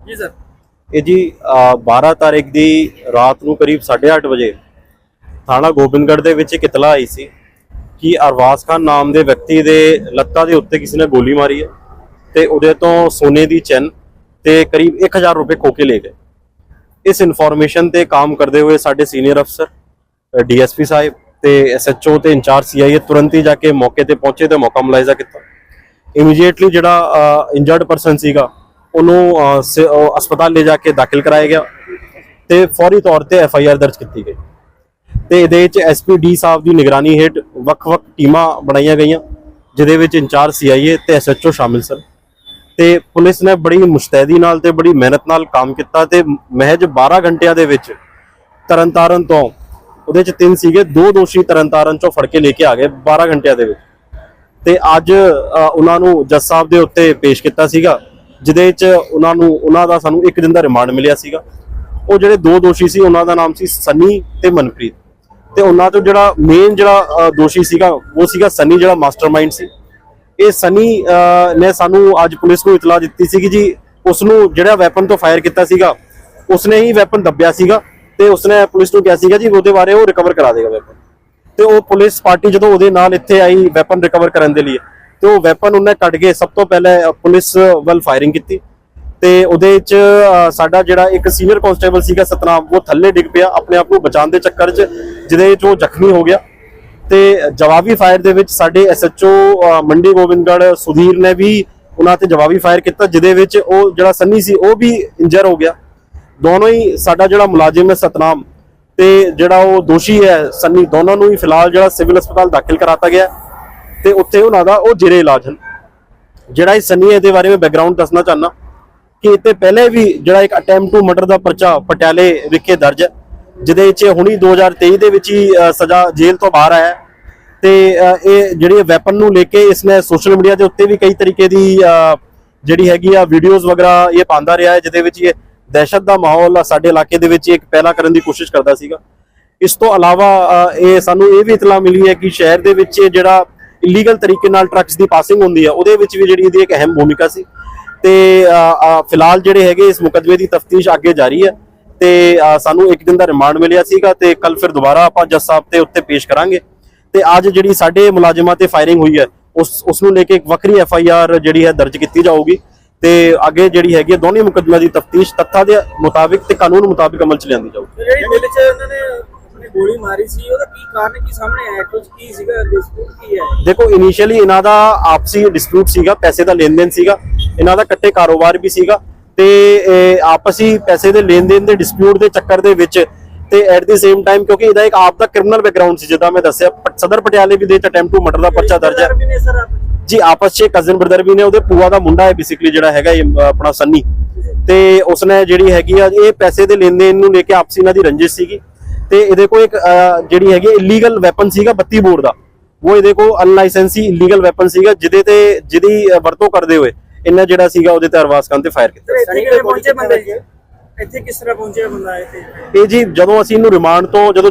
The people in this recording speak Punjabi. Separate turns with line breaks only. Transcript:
ਜੀ ਸਰ।
ਇਹ ਜੀ ਅ, 12 ਤਾਰੀਖ ਦੀ ਰਾਤ ਨੂੰ ਕਰੀਬ 8:30 ਵਜੇ ਥਾਣਾ ਗੋਬਿੰਦਗੜ੍ਹ ਦੇ ਵਿੱਚ ਇੱਕ ਇਤਲਾ ਆਈ ਸੀ ਕਿ ਅਰਵਾਸ ਖਾਨ ਨਾਮ ਦੇ ਵਿਅਕਤੀ ਦੇ ਲੱਤਾਂ ਦੇ ਉੱਤੇ ਕਿਸੇ ਨੇ ਗੋਲੀ ਮਾਰੀ ਹੈ ਤੇ ਉਹਦੇ ਤੋਂ ਸੋਨੇ ਦੀ ਚੈਨ ਤੇ ਕਰੀਬ 1000 ਰੁਪਏ ਖੋਕੇ ਲੈ ਗਏ। ਇਸ ਇਨਫੋਰਮੇਸ਼ਨ ਤੇ ਕੰਮ ਕਰਦੇ ਹੋਏ ਸਾਡੇ ਸੀਨੀਅਰ ਅਫਸਰ ਡੀਐਸਪੀ ਸਾਹਿਬ ਤੇ ਐਸਐਚਓ ਤੇ ਇੰਚਾਰਜ ਸੀਆਈਏ ਤੁਰੰਤ ਹੀ ਜਾ ਕੇ ਮੌਕੇ ਤੇ ਪਹੁੰਚੇ ਤੇ ਮੌਕਾ ਮੁਲਾਇਜ਼ਾ ਕੀਤਾ। ਇਮੀਡੀਏਟਲੀ ਜਿਹੜਾ ਇੰਜਰਡ ਪਰਸਨ ਸੀਗਾ ਉਹਨੂੰ ਅਹ, ਸ- ਉਹ ਹਸਪਤਾਲ ਲੈ ਜਾ ਕੇ ਦਾਖਲ ਕਰਾਇਆ ਗਿਆ ਤੇ ਫੌਰੀ ਤੌਰ ਤੇ ਐਫ ਆਈ ਆਰ ਦਰਜ ਕੀਤੀ ਗਈ। ਤੇ ਇਹਦੇ ਵਿੱਚ ਐਸਪੀ ਡੀ ਸਾਹਿਬ ਦੀ ਨਿਗਰਾਨੀ ਹੇਠ ਵੱਖ-ਵੱਖ ਟੀਮਾਂ ਬਣਾਈਆਂ ਗਈਆਂ ਜਿਹਦੇ ਵਿੱਚ ਇੰਚਾਰਜ ਸੀਆਈਏ ਤੇ ਐਸਐਚਓ ਸ਼ਾਮਿਲ ਸਨ। ਤੇ ਪੁਲਿਸ ਨੇ ਬੜੀ ਮੁਸਤੈਦੀ ਨਾਲ ਤੇ ਬੜੀ ਮਿਹਨਤ ਨਾਲ ਕੰਮ ਕੀਤਾ ਤੇ ਮਹਿਜ 12 ਘੰਟਿਆਂ ਦੇ ਵਿੱਚ ਤਰਨਤਾਰਨ ਤੋਂ ਉਹਦੇ ਚ ਤਿੰਨ ਸੀਗੇ ਦੋ ਦੋਸ਼ੀ ਤਰਨਤਾਰਨ ਚੋਂ ਫੜ ਕੇ ਲੈ ਕੇ ਆ ਗਏ 12 ਘੰਟਿਆਂ ਦੇ ਵਿੱਚ। ਤੇ ਅੱਜ ਅ, ਉਹਨਾਂ ਨੂੰ ਜੱਜ ਸਾਹਿਬ ਦੇ ਉੱਤੇ ਪੇਸ਼ ਕੀਤਾ ਸੀਗਾ। ਜਿਹਦੇ 'ਚ ਉਹਨਾਂ ਨੂੰ, ਉਹਨਾਂ ਦਾ ਸਾਨੂੰ ਇੱਕ ਦਿਨ ਦਾ ਰਿਮਾਂਡ ਮਿਲਿਆ ਸੀਗਾ। ਉਹ ਜਿਹੜੇ ਦੋ ਦੋਸ਼ੀ ਸੀ, ਉਹਨਾਂ ਦਾ ਨਾਮ ਸੀ ਸਨੀ ਤੇ ਮਨਪ੍ਰੀਤ। ਤੇ ਉਹਨਾਂ ਤੋਂ ਜਿਹੜਾ ਮੇਨ ਜਿਹੜਾ ਦੋਸ਼ੀ ਸੀਗਾ, ਉਹ ਸੀਗਾ ਸਨੀ, ਜਿਹੜਾ ਮਾਸਟਰਮਾਈਂਡ ਸੀ। ਇਹ ਸਨੀ ਨੇ ਸਾਨੂੰ ਅੱਜ ਪੁਲਿਸ ਨੂੰ ਇਤਲਾਹ ਦਿੱਤੀ ਸੀ ਕਿ ਜੀ, ਉਸ ਨੂੰ ਜਿਹੜਾ ਵੈਪਨ ਤੋਂ ਫਾਇਰ ਕੀਤਾ ਸੀਗਾ, ਉਸਨੇ ਹੀ ਵੈਪਨ ਦੱਬਿਆ ਸੀਗਾ ਤੇ ਉਸਨੇ ਪੁਲਿਸ ਨੂੰ ਕਿਹਾ ਸੀਗਾ ਜੀ, ਉਹਦੇ ਬਾਰੇ ਉਹ ਰਿਕਵਰ ਕਰਾ ਦੇਗਾ ਵੈਪਨ ਤੇ ਉਹ ਪੁਲਿਸ ਪਾਰਟੀ ਜਦੋਂ ਉਹਦੇ ਨਾਲ ਇੱਥੇ ਆਈ ਵੈਪਨ ਰਿਕਵਰ ਕਰਨ ਦੇ ਲਈ ਤੇ ਉਹ ਵੈਪਨ ਉਹਨੇ ਕੱਢ ਕੇ ਸਭ ਤੋਂ ਪਹਿਲੇ ਪੁਲਿਸ ਵੱਲ ਫਾਇਰਿੰਗ ਕੀਤੀ। ਤੇ ਉਹਦੇ ਵਿੱਚ ਸਾਡਾ ਜਿਹੜਾ ਇੱਕ ਸੀਨੀਅਰ ਕਾਂਸਟੇਬਲ ਸੀਗਾ ਸਤਨਾਮ, ਉਹ ਥੱਲੇ ਡਿੱਗ ਪਿਆ ਆਪਣੇ ਆਪ ਨੂੰ ਬਚਾਉਣ ਦੇ ਚੱਕਰ 'ਚ, ਜਿਹਦੇ ਵਿੱਚ ਉਹ ਜ਼ਖਮੀ ਹੋ ਗਿਆ। ਤੇ ਜਵਾਬੀ ਫਾਇਰ ਦੇ ਵਿੱਚ ਸਾਡੇ ਐਸਐਚਓ ਮੰਡੀ ਗੋਬਿੰਦਗੜ੍ਹ ਸੁਧੀਰ ਨੇ ਵੀ ਉਹਨਾਂ ਤੇ ਜਵਾਬੀ ਫਾਇਰ ਕੀਤਾ, ਜਿਹਦੇ ਵਿੱਚ ਉਹ ਜਿਹੜਾ ਸੰਨੀ ਸੀ, ਉਹ ਵੀ ਇੰਜਰ ਹੋ ਗਿਆ। ਦੋਨੋਂ ਹੀ ਸਾਡਾ ਜਿਹੜਾ ਮੁਲਾਜ਼ਮ ਹੈ ਸਤਨਾਮ ਤੇ ਜਿਹੜਾ ਉਹ ਦੋਸ਼ੀ ਹੈ ਸੰਨੀ, ਦੋਨਾਂ ਨੂੰ ਹੀ ਫਿਲਹਾਲ ਜਿਹੜਾ ਸਿਵਲ ਹਸਪਤਾਲ ਦਾਖਲ ਕਰਾਤਾ ਗਿਆ। ਤੇ ਉੱਥੇ ਉਹਨਾਂ ਦਾ ਉਹ ਜੇਰੇ ਇਲਾਜ ਹਨ। ਜਿਹੜਾ ਇਹ ਸੰਨੀ ਇਹਦੇ ਬਾਰੇ ਮੈਂ ਬੈਕਗ੍ਰਾਉਂਡ ਦੱਸਣਾ ਚਾਹਨਾ ਕਿ ਇਹ ਪਹਿਲੇ ਵੀ ਜਿਹੜਾ ਇੱਕ ਅਟੈਂਪਟ ਟੂ ਮਰਡਰ ਦਾ ਪਰਚਾ ਪਟਿਆਲੇ ਵਿਖੇ ਦਰਜ ਹੈ, ਜਿਹਦੇ ਵਿੱਚ ਹੁਣੀ 2023 ਦੇ ਵਿੱਚ ਹੀ ਸਜ਼ਾ ਜੇਲ੍ਹ ਤੋਂ ਬਾਹਰ ਆਇਆ ਹੈ। ਤੇ ਇਹ ਜਿਹੜੀ ਵੈਪਨ ਨੂੰ ਲੈ ਕੇ ਇਸਨੇ ਸੋਸ਼ਲ ਮੀਡੀਆ ਦੇ ਉੱਤੇ ਵੀ ਕਈ ਤਰੀਕੇ ਦੀ ਜਿਹੜੀ ਹੈਗੀ ਆ ਵੀਡੀਓਜ਼ ਵਗੈਰਾ ਇਹ ਪਾਉਂਦਾ ਰਿਹਾ ਹੈ, ਜਿਹਦੇ ਵਿੱਚ ਇਹ ਦਹਿਸ਼ਤ ਦਾ ਮਾਹੌਲ ਸਾਡੇ ਇਲਾਕੇ ਦੇ ਵਿੱਚ ਇੱਕ ਪੈਦਾ ਕਰਨ ਦੀ ਕੋਸ਼ਿਸ਼ ਕਰਦਾ ਸੀਗਾ। ਇਸ ਤੋਂ ਇਲਾਵਾ ਇਹ ਸਾਨੂੰ ਇਹ ਵੀ ਇਤਲਾ ਮਿਲੀ ਹੈ ਕਿ ਸ਼ਹਿਰ ਦੇ ਵਿੱਚ ਜਿਹੜਾ ਇਲੀਗਲ ਤਰੀਕੇ ਨਾਲ ਟਰੱਕਸ ਦੀ ਪਾਸਿੰਗ ਹੁੰਦੀ ਹੈ ਉਹਦੇ ਵਿੱਚ ਵੀ ਜਿਹੜੀ ਇਹਦੀ ਇੱਕ ਅਹਿਮ ਭੂਮਿਕਾ ਸੀ। ਤੇ ਫਿਲਹਾਲ ਜਿਹੜੇ ਹੈਗੇ ਇਸ ਮੁਕੱਦਮੇ ਦੀ ਤਫਤੀਸ਼ ਅੱਗੇ ਜਾਰੀ ਹੈ ਤੇ ਸਾਨੂੰ ਇੱਕ ਦਿਨ ਦਾ ਰਿਮਾਂਡ ਮਿਲਿਆ ਸੀਗਾ ਤੇ ਕੱਲ ਫਿਰ ਦੁਬਾਰਾ ਆਪਾਂ ਜੱਜ ਸਾਹਿਬ ਤੇ ਉੱਤੇ ਪੇਸ਼ ਕਰਾਂਗੇ। ਤੇ ਅੱਜ ਜਿਹੜੀ ਸਾਡੇ ਮੁਲਾਜ਼ਮਾਂ ਤੇ ਫਾਇਰਿੰਗ ਹੋਈ ਹੈ, ਉਸ ਉਸ ਨੂੰ ਲੈ ਕੇ ਇੱਕ ਵੱਖਰੀ ਐਫ ਆਈ ਆਰ ਜਿਹੜੀ ਹੈ ਦਰਜ ਕੀਤੀ ਜਾਊਗੀ। ਤੇ ਅੱਗੇ ਜਿਹੜੀ ਹੈਗੀ ਹੈ ਦੋਨੇ ਮੁਕੱਦਮਿਆਂ ਦੀ ਤਫਤੀਸ਼ ਤੱਥਾਂ ਦੇ ਮੁਤਾਬਿਕ ਤੇ ਕਾਨੂੰਨ ਮੁਤਾਬਿਕ ਅਮਲ ਚ ਲਿਆਂਦੀ ਜਾਊਗੀ।
ਜਿਹੜੀ ਦਿਲ 'ਚ ਇਹਨਾਂ ਨੇ ਗੋਲੀ ਮਾਰੀ ਸੀ ਉਹਦਾ ਕੀ ਕਾਰਨ ਕੀ ਸਾਹਮਣੇ ਆਇਆ ਕੁਝ ਕੀ ਸੀਗਾ ਡਿਸਪਿਊਟ ਕੀ ਹੈ?
ਦੇਖੋ ਇਨੀਸ਼ੀਅਲੀ ਇਹਨਾਂ ਦਾ ਆਪਸੀ ਡਿਸਪਿਊਟ ਸੀਗਾ ਪੈਸੇ ਦਾ ਲੈਣ ਦੇਣ ਸੀਗਾ ਇਹਨਾਂ ਦਾ ਇਕੱਠੇ ਕਾਰੋਬਾਰ ਵੀ ਸੀਗਾ ਤੇ ਆਪਸੀ ਪੈਸੇ ਦੇ ਲੈਣ ਦੇਣ ਦੇ ਡਿਸਪਿਊਟ ਦੇ ਚੱਕਰ ਦੇ ਵਿੱਚ ਤੇ ਐਟ ਦੀ ਸੇਮ ਟਾਈਮ ਕਿਉਂਕਿ ਇਹਦਾ ਇੱਕ ਆਪ ਦਾ ਕ੍ਰਿਮੀਨਲ ਬੈਕਗ੍ਰਾਉਂਡ ਸੀ ਜਿੱਦਾਂ ਮੈਂ ਦੱਸਿਆ ਸਦਰ ਪਟਿਆਲੇ ਵੀ ਦੇ ਚ ਅਟੈਂਪਟ ਟੂ ਮਰਡਰ ਦਾ ਪਰਚਾ ਦਰਜ ਹੈ। ਜੀ ਆਪਸ 'ਚ ਕਜ਼ਨ ਬ੍ਰਦਰ ਵੀ ਨੇ ਉਹਦੇ ਪੂਆ ਦਾ ਮੁੰਡਾ ਹੈ ਬੇਸਿਕਲੀ ਜਿਹੜਾ ਹੈਗਾ ਆਪਣਾ ਸੰਨੀ ਤੇ ਉਸਨੇ ਜਿਹੜੀ ਹੈਗੀ ਆ ਇਹ ਪੈਸੇ ਦੇ ਲੈਣ ਦੇਣ ਨੂੰ ਲੈ ਕੇ ਆਪਸੀ ਇਹਨਾਂ ਦੀ ਰੰਜਿਸ਼ ਸੀਗੀ। ਤੇ ਇਹਦੇ ਕੋਲ ਇੱਕ ਜਿਹੜੀ ਹੈਗੀ ਇਲੀਗਲ ਵੈਪਨ ਸੀਗਾ 32 ਬੋਰ ਦਾ। ਉਹ ਇਹਦੇ ਕੋਲ ਅਨਲਾਇਸੈਂਸੀ ਇਲੀਗਲ ਵੈਪਨ ਸੀਗਾ ਜਿਹਦੇ ਤੇ ਜਿਹਦੀ ਵਰਤੋਂ ਕਰਦੇ ਹੋਏ ਇਹਨਾਂ ਜਿਹੜਾ ਸੀਗਾ ਉਹਦੇ ਤੇ ਅਰਵਾਸ ਖਾਨ ਤੇ ਫਾਇਰ ਕੀਤਾ।
ਇੱਥੇ ਕਿਵੇਂ ਪਹੁੰਚੇ ਬੰਦੇ ਇੱਥੇ ਕਿਸ ਤਰ੍ਹਾਂ ਪਹੁੰਚਿਆ ਬੰਦਾ ਇੱਥੇ?
ਇਹ ਜੀ ਜਦੋਂ ਅਸੀਂ ਇਹਨੂੰ ਰਿਮਾਂਡ ਤੋਂ ਜਦੋਂ